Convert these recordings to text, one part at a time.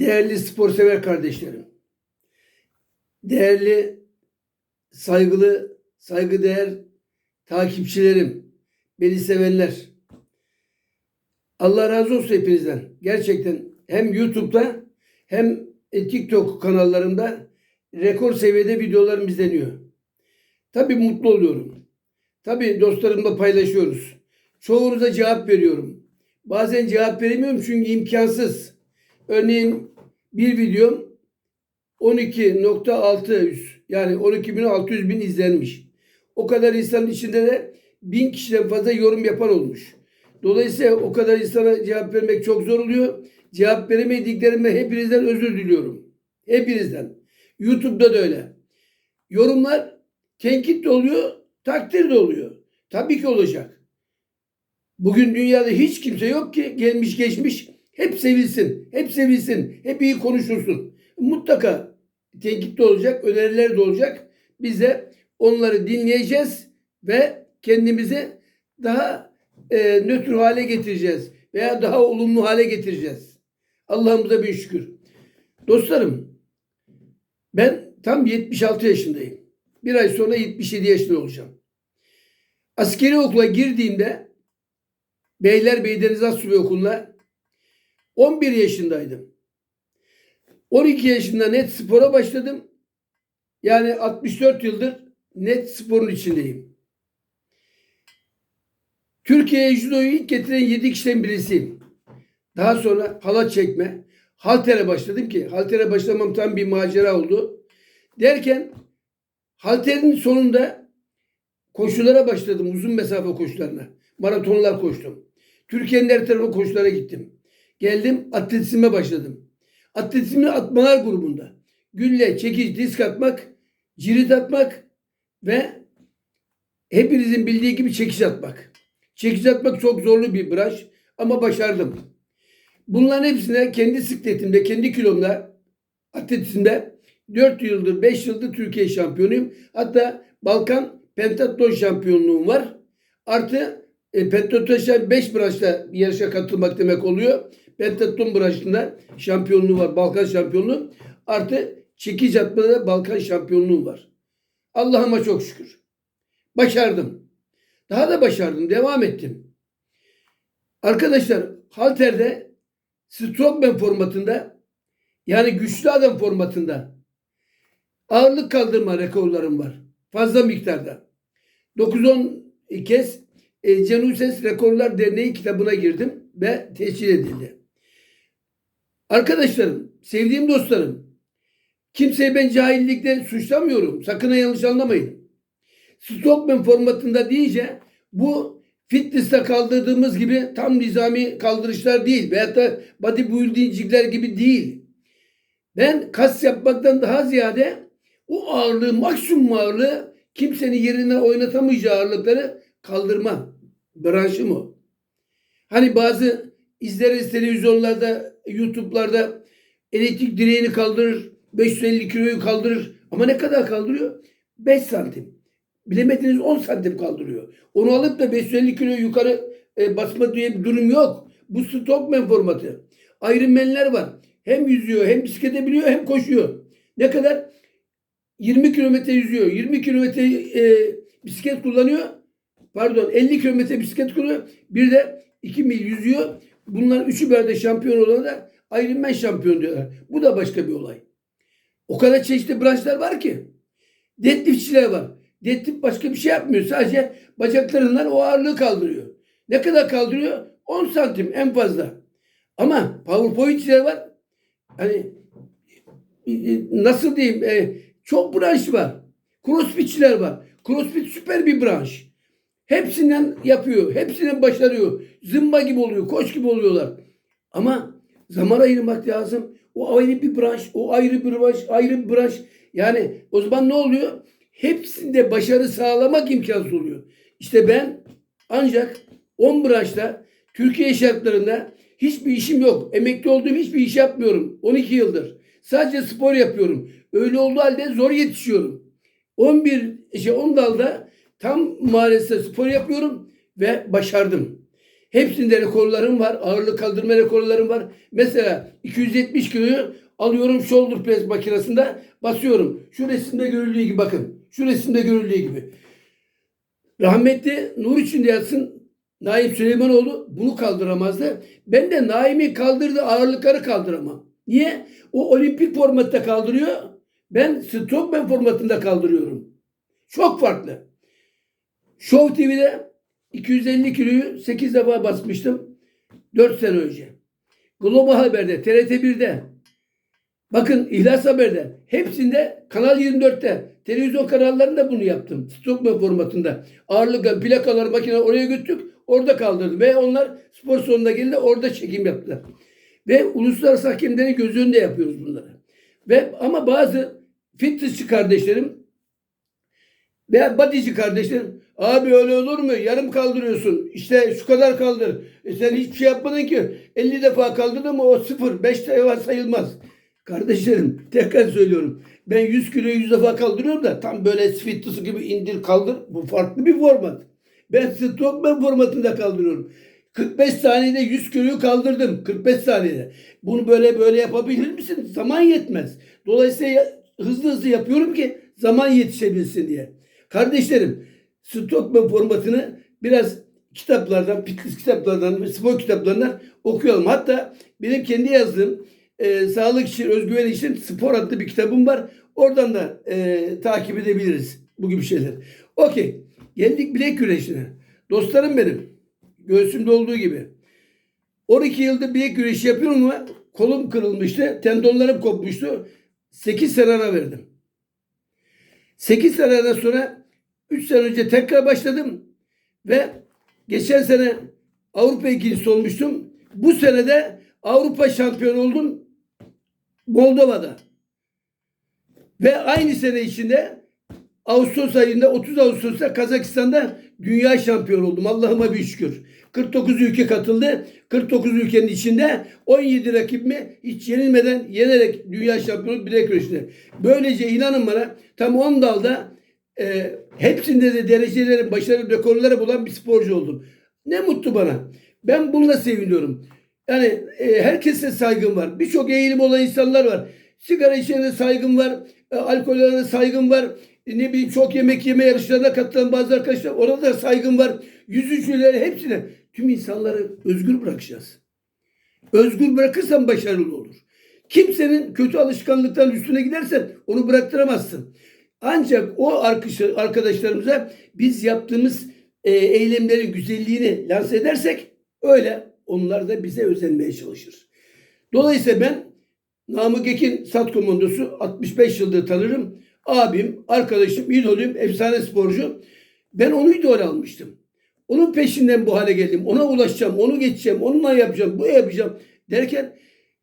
Değerli spor sever kardeşlerim. Değerli, saygılı, saygıdeğer takipçilerim, beni sevenler. Allah razı olsun hepinizden. Gerçekten hem YouTube'da hem e, TikTok kanallarımda rekor seviyede videolarım izleniyor. Tabii mutlu oluyorum. Tabii dostlarımla paylaşıyoruz. Çoğunuza cevap veriyorum. Bazen cevap veremiyorum çünkü imkansız. Örneğin bir videom 12.600 yani 12.600 bin izlenmiş. O kadar insanın içinde de bin kişiden fazla yorum yapan olmuş. Dolayısıyla o kadar insana cevap vermek çok zor oluyor. Cevap veremediklerime hepinizden özür diliyorum. Hepinizden. YouTube'da da öyle. Yorumlar tenkit de oluyor, takdir de oluyor. Tabii ki olacak. Bugün dünyada hiç kimse yok ki gelmiş geçmiş hep sevilsin, hep sevilsin, hep iyi konuşulsun. Mutlaka tenkit de olacak, öneriler de olacak. Biz de onları dinleyeceğiz ve kendimizi daha e, nötr hale getireceğiz veya daha olumlu hale getireceğiz. Allah'ımıza bin şükür. Dostlarım ben tam 76 yaşındayım. Bir ay sonra 77 yaşında olacağım. Askeri okula girdiğimde Beylerbeyi Deniz Asubay Okulu'na 11 yaşındaydım. 12 yaşında net spora başladım. Yani 64 yıldır net sporun içindeyim. Türkiye'ye judoyu ilk getiren 7 kişiden birisiyim. Daha sonra halat çekme, haltere başladım ki haltere başlamam tam bir macera oldu. Derken halterin sonunda koşulara başladım uzun mesafe koşularına. Maratonlar koştum. Türkiye'nin her tarafı koşulara gittim. Geldim atletizme başladım. Atletizmin atmalar grubunda. Gülle, çekiç, disk atmak, cirit atmak ve hepinizin bildiği gibi çekiç atmak. Çekiç atmak çok zorlu bir branş ama başardım. Bunların hepsine kendi sikletimde, kendi kilomda, atletizmde 4 yıldır, 5 yıldır Türkiye şampiyonuyum. Hatta Balkan Pentatlon şampiyonluğum var. Artı e, Pentatlon 5 branşta yarışa katılmak demek oluyor. Pentatlon branşında şampiyonluğu var. Balkan şampiyonluğu. Artı çekiç atmada da Balkan şampiyonluğu var. Allah'ıma çok şükür. Başardım. Daha da başardım. Devam ettim. Arkadaşlar halterde strongman formatında yani güçlü adam formatında ağırlık kaldırma rekorlarım var. Fazla miktarda. 9-10 kez e, Cenuses Rekorlar Derneği kitabına girdim ve tescil edildi. Arkadaşlarım, sevdiğim dostlarım, kimseyi ben cahillikle suçlamıyorum. Sakın yanlış anlamayın. Stockman formatında deyince bu fitness'te kaldırdığımız gibi tam nizami kaldırışlar değil. Veyahut da bodybuildingciler gibi değil. Ben kas yapmaktan daha ziyade o ağırlığı, maksimum ağırlığı kimsenin yerine oynatamayacağı ağırlıkları kaldırma branşım o. Hani bazı izleriz televizyonlarda, YouTube'larda elektrik direğini kaldırır, 550 kiloyu kaldırır. Ama ne kadar kaldırıyor? 5 santim. Bilemediniz 10 santim kaldırıyor. Onu alıp da 550 kilo yukarı e, basma diye bir durum yok. Bu Stockman formatı. Ironman'ler var. Hem yüzüyor, hem bisiklete biniyor, hem koşuyor. Ne kadar? 20 kilometre yüzüyor, 20 kilometre e, bisiklet kullanıyor. Pardon 50 kilometre bisiklet kullanıyor. Bir de 2 mil yüzüyor. Bunlar üçü beraber şampiyon olan da Ironman şampiyon diyorlar. Bu da başka bir olay. O kadar çeşitli branşlar var ki. Deadliftçiler var. Deadlift başka bir şey yapmıyor. Sadece bacaklarından o ağırlığı kaldırıyor. Ne kadar kaldırıyor? 10 santim en fazla. Ama powerpointçiler var. Hani nasıl diyeyim? E, çok branş var. Crossfitçiler var. Crossfit süper bir branş. Hepsinden yapıyor. Hepsinden başarıyor. Zımba gibi oluyor. Koç gibi oluyorlar. Ama zaman ayırmak lazım. O ayrı bir branş. O ayrı bir branş. Ayrı bir branş. Yani o zaman ne oluyor? Hepsinde başarı sağlamak imkansız oluyor. İşte ben ancak 10 branşta Türkiye şartlarında hiçbir işim yok. Emekli olduğum hiçbir iş yapmıyorum. 12 yıldır. Sadece spor yapıyorum. Öyle olduğu halde zor yetişiyorum. 11 şey 10 dalda tam maalesef spor yapıyorum ve başardım. Hepsinde rekorlarım var. Ağırlık kaldırma rekorlarım var. Mesela 270 kiloyu alıyorum shoulder press makinesinde basıyorum. Şu resimde görüldüğü gibi bakın. Şu resimde görüldüğü gibi. Rahmetli nur içinde yatsın Naim Süleymanoğlu bunu kaldıramazdı. Ben de Naim'in kaldırdığı ağırlıkları kaldıramam. Niye? O olimpik formatta kaldırıyor. Ben strongman formatında kaldırıyorum. Çok farklı. Show TV'de 250 kiloyu 8 defa basmıştım. 4 sene önce. Global Haber'de, TRT 1'de, bakın İhlas Haber'de, hepsinde Kanal 24'te, televizyon kanallarında bunu yaptım. Stockman formatında. Ağırlık plakalar, makine oraya götürdük. Orada kaldırdım. Ve onlar spor salonuna geldi orada çekim yaptılar. Ve uluslararası hakemlerin göz önünde yapıyoruz bunları. Ve ama bazı fitnessçi kardeşlerim veya bodyci kardeşlerim abi öyle olur mu? Yarım kaldırıyorsun. İşte şu kadar kaldır. E sen hiçbir şey yapmadın ki. 50 defa kaldırdın mı o sıfır. 5 defa sayılmaz. Kardeşlerim tekrar söylüyorum. Ben 100 kiloyu 100 defa kaldırıyorum da tam böyle fitness gibi indir kaldır. Bu farklı bir format. Ben strongman formatında kaldırıyorum. 45 saniyede 100 kiloyu kaldırdım. 45 saniyede. Bunu böyle böyle yapabilir misin? Zaman yetmez. Dolayısıyla hızlı hızlı yapıyorum ki zaman yetişebilsin diye. Kardeşlerim Stockman formatını biraz kitaplardan, fitness kitaplardan ve spor kitaplarından okuyalım. Hatta benim kendi yazdığım e, sağlık için, özgüven için spor adlı bir kitabım var. Oradan da e, takip edebiliriz bu gibi şeyler. Okey. Geldik bilek güreşine. Dostlarım benim. Göğsümde olduğu gibi. 12 yıldır bilek güreşi yapıyorum ama kolum kırılmıştı. Tendonlarım kopmuştu. 8 sene ara verdim. 8 seneden sonra 3 sene önce tekrar başladım. Ve geçen sene Avrupa ikincisi olmuştum. Bu sene de Avrupa şampiyonu oldum. Moldova'da. Ve aynı sene içinde Ağustos ayında 30 Ağustos'ta Kazakistan'da dünya şampiyonu oldum. Allah'ıma bir şükür. 49 ülke katıldı. 49 ülkenin içinde 17 rakibimi hiç yenilmeden yenerek dünya şampiyonu bilek güreşine. Böylece inanın bana tam 10 dalda e, hepsinde de derecelerin, başarı rekorları bulan bir sporcu oldum. Ne mutlu bana. Ben bununla seviniyorum. Yani e, herkese saygım var. Birçok eğilim olan insanlar var. Sigara içene saygım var. E, alkollere saygım var. E, ne bileyim çok yemek yeme yarışlarına katılan bazı arkadaşlar orada da saygım var. Yüzücüleri hepsine. Tüm insanları özgür bırakacağız. Özgür bırakırsan başarılı olur. Kimsenin kötü alışkanlıktan üstüne gidersen onu bıraktıramazsın. Ancak o arkadaş- arkadaşlarımıza biz yaptığımız e, eylemlerin güzelliğini lanse edersek öyle onlar da bize özenmeye çalışır. Dolayısıyla ben Namık Ekin Sat Komandosu 65 yıldır tanırım. Abim, arkadaşım, idolüm, efsane sporcu. Ben onu idol almıştım. Onun peşinden bu hale geldim. Ona ulaşacağım, onu geçeceğim, onunla yapacağım, bu yapacağım derken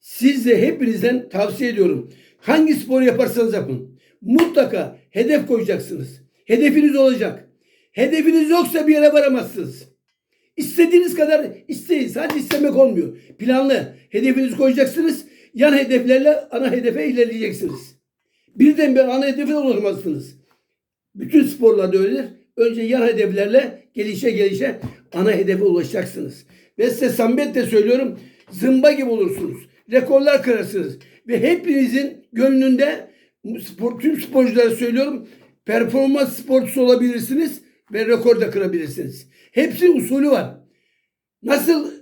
siz de hepinizden tavsiye ediyorum. Hangi spor yaparsanız yapın. Mutlaka hedef koyacaksınız. Hedefiniz olacak. Hedefiniz yoksa bir yere varamazsınız. İstediğiniz kadar isteyin. Sadece istemek olmuyor. Planlı. Hedefinizi koyacaksınız. Yan hedeflerle ana hedefe ilerleyeceksiniz. Birden bir ana hedefe ulaşmazsınız. Bütün sporlarda öyledir. Önce yan hedeflerle gelişe gelişe ana hedefe ulaşacaksınız. Ve size samimiyetle söylüyorum zımba gibi olursunuz. Rekorlar kırarsınız. Ve hepinizin gönlünde spor, tüm sporculara söylüyorum performans sporcusu olabilirsiniz ve rekor da kırabilirsiniz. Hepsi usulü var. Nasıl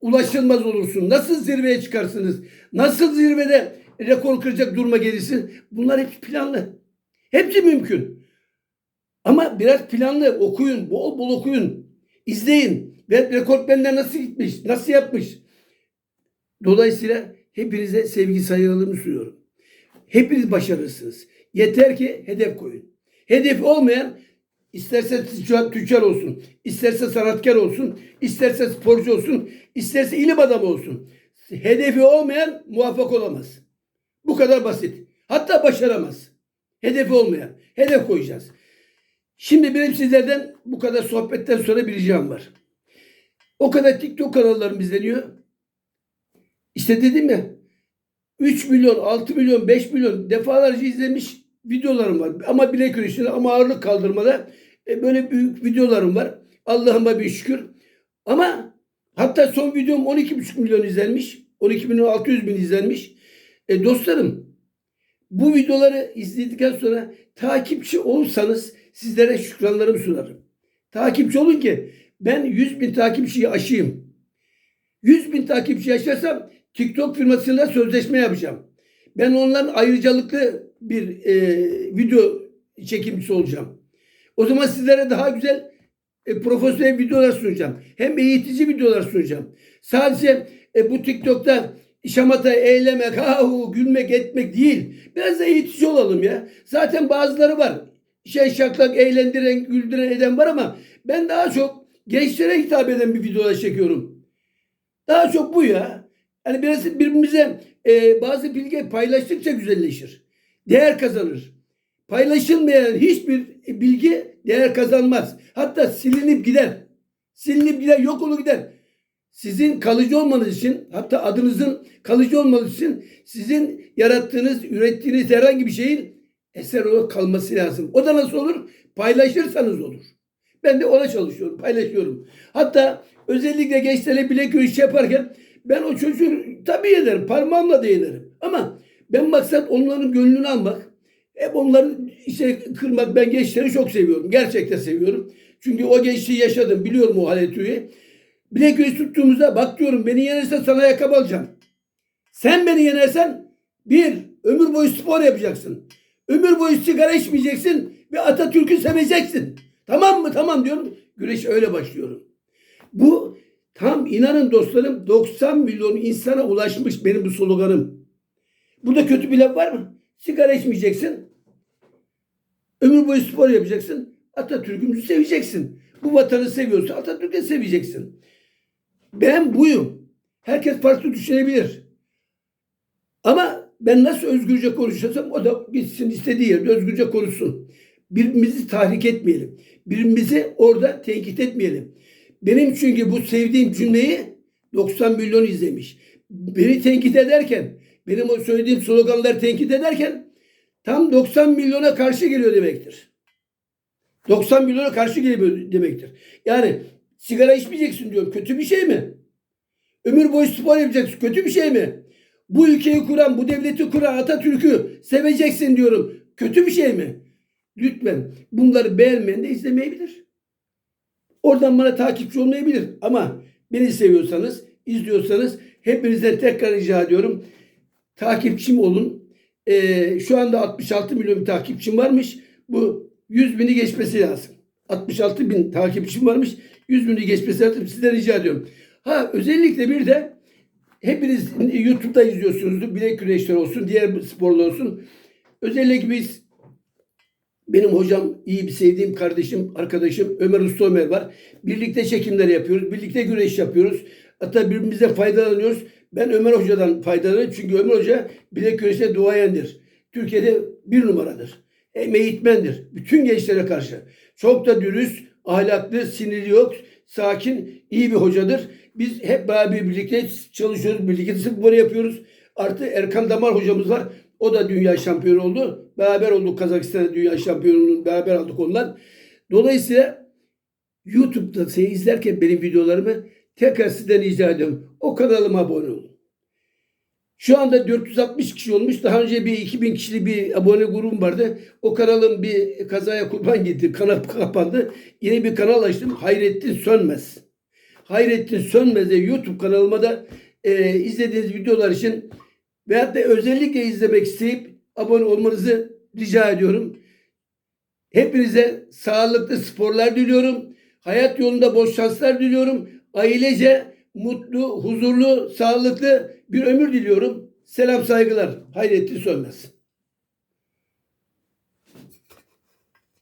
ulaşılmaz olursun? Nasıl zirveye çıkarsınız? Nasıl zirvede rekor kıracak duruma gelirsin? Bunlar hep planlı. Hepsi mümkün. Ama biraz planlı okuyun, bol bol okuyun. izleyin. Ve rekortmenler nasıl gitmiş, nasıl yapmış? Dolayısıyla hepinize sevgi saygılarımı sunuyorum. Hepiniz başarırsınız. Yeter ki hedef koyun. Hedef olmayan isterse tüccar, olsun, isterse sanatkar olsun, isterse sporcu olsun, isterse ilim adamı olsun. Hedefi olmayan muvaffak olamaz. Bu kadar basit. Hatta başaramaz. Hedefi olmayan. Hedef koyacağız. Şimdi benim sizlerden bu kadar sohbetten sonra bir ricam var. O kadar TikTok kanallarım izleniyor. İşte dedim ya 3 milyon, 6 milyon, 5 milyon defalarca izlemiş videolarım var. Ama bilek güreşinde ama ağırlık kaldırmada e, böyle büyük videolarım var. Allah'ıma bir şükür. Ama Hatta son videom 12,5 milyon izlenmiş. 12 milyon 600 bin izlenmiş. E, dostlarım bu videoları izledikten sonra takipçi olsanız sizlere şükranlarımı sunarım. Takipçi olun ki ben 100 bin takipçiyi aşayım. 100 bin takipçi aşarsam TikTok firmasıyla sözleşme yapacağım. Ben onların ayrıcalıklı bir e, video çekimcisi olacağım. O zaman sizlere daha güzel e, profesyonel videolar sunacağım. Hem eğitici videolar sunacağım. Sadece e, bu TikTok'ta şamata eğlemek, hahu, gülmek, etmek değil. Biraz da eğitici olalım ya. Zaten bazıları var. Şey şaklak, eğlendiren, güldüren eden var ama ben daha çok gençlere hitap eden bir videolar çekiyorum. Daha çok bu ya. Hani biraz birbirimize e, bazı bilgi paylaştıkça güzelleşir. Değer kazanır. Paylaşılmayan hiçbir bilgi değer kazanmaz. Hatta silinip gider. Silinip gider, yok olur gider. Sizin kalıcı olmanız için, hatta adınızın kalıcı olmanız için sizin yarattığınız, ürettiğiniz herhangi bir şeyin eser olarak kalması lazım. O da nasıl olur? Paylaşırsanız olur. Ben de ona çalışıyorum, paylaşıyorum. Hatta özellikle gençlerle bilek yürüyüş yaparken ben o çocuğu tabii ederim, parmağımla değinerim. Ama ben maksat onların gönlünü almak. Hep onların işte kırmak. Ben gençleri çok seviyorum. Gerçekten seviyorum. Çünkü o gençliği yaşadım. Biliyorum o haletüyü. Bilek göğüs tuttuğumuzda bak diyorum beni yenersen sana ayakkabı alacağım. Sen beni yenersen bir ömür boyu spor yapacaksın. Ömür boyu sigara içmeyeceksin ve Atatürk'ü seveceksin. Tamam mı? Tamam diyorum. Güreş öyle başlıyorum. Bu tam inanın dostlarım 90 milyon insana ulaşmış benim bu sloganım. Burada kötü bir laf var mı? Sigara içmeyeceksin. Ömür boyu spor yapacaksın. Atatürk'ümüzü seveceksin. Bu vatanı seviyorsa Atatürk'ü seveceksin. Ben buyum. Herkes farklı düşünebilir. Ama ben nasıl özgürce konuşuyorsam o da gitsin istediği yerde özgürce konuşsun. Birbirimizi tahrik etmeyelim. Birbirimizi orada tenkit etmeyelim. Benim çünkü bu sevdiğim cümleyi 90 milyon izlemiş. Beni tenkit ederken, benim o söylediğim sloganları tenkit ederken tam 90 milyona karşı geliyor demektir. 90 milyona karşı geliyor demektir. Yani sigara içmeyeceksin diyorum. Kötü bir şey mi? Ömür boyu spor yapacaksın. Kötü bir şey mi? Bu ülkeyi kuran, bu devleti kuran Atatürk'ü seveceksin diyorum. Kötü bir şey mi? Lütfen bunları beğenmeyen de izlemeyebilir. Oradan bana takipçi olmayabilir. Ama beni seviyorsanız, izliyorsanız hepinizden tekrar rica ediyorum. Takipçim olun. Ee, şu anda 66 milyon bir takipçim varmış. Bu 100 bini geçmesi lazım. 66 bin takipçim varmış. 100 bini geçmesi lazım. Sizden rica ediyorum. Ha özellikle bir de hepiniz YouTube'da izliyorsunuzdur. Bilek güreşleri olsun, diğer sporlar olsun. Özellikle biz benim hocam, iyi bir sevdiğim kardeşim, arkadaşım Ömer Usta Ömer var. Birlikte çekimler yapıyoruz. Birlikte güreş yapıyoruz. Hatta birbirimize faydalanıyoruz. Ben Ömer Hoca'dan faydalanıyorum. Çünkü Ömer Hoca bilek güreşte duayendir. Türkiye'de bir numaradır. Hem eğitmendir. Bütün gençlere karşı. Çok da dürüst, ahlaklı, sinirli yok, sakin, iyi bir hocadır. Biz hep beraber birlikte çalışıyoruz. Birlikte spor yapıyoruz. Artı Erkan Damar hocamız var. O da dünya şampiyonu oldu. Beraber olduk Kazakistan'da dünya şampiyonluğunu beraber aldık ondan. Dolayısıyla YouTube'da seni izlerken benim videolarımı tekrar sizden rica ediyorum. O kanalıma abone olun. Şu anda 460 kişi olmuş. Daha önce bir 2000 kişili bir abone grubum vardı. O kanalın bir kazaya kurban gitti. Kanal kapandı. Yine bir kanal açtım. Hayrettin Sönmez. Hayrettin Sönmez'e YouTube kanalıma da e, izlediğiniz videolar için veyahut da özellikle izlemek isteyip abone olmanızı rica ediyorum. Hepinize sağlıklı sporlar diliyorum. Hayat yolunda bol şanslar diliyorum. Ailece mutlu, huzurlu, sağlıklı bir ömür diliyorum. Selam saygılar. Hayrettin Sönmez.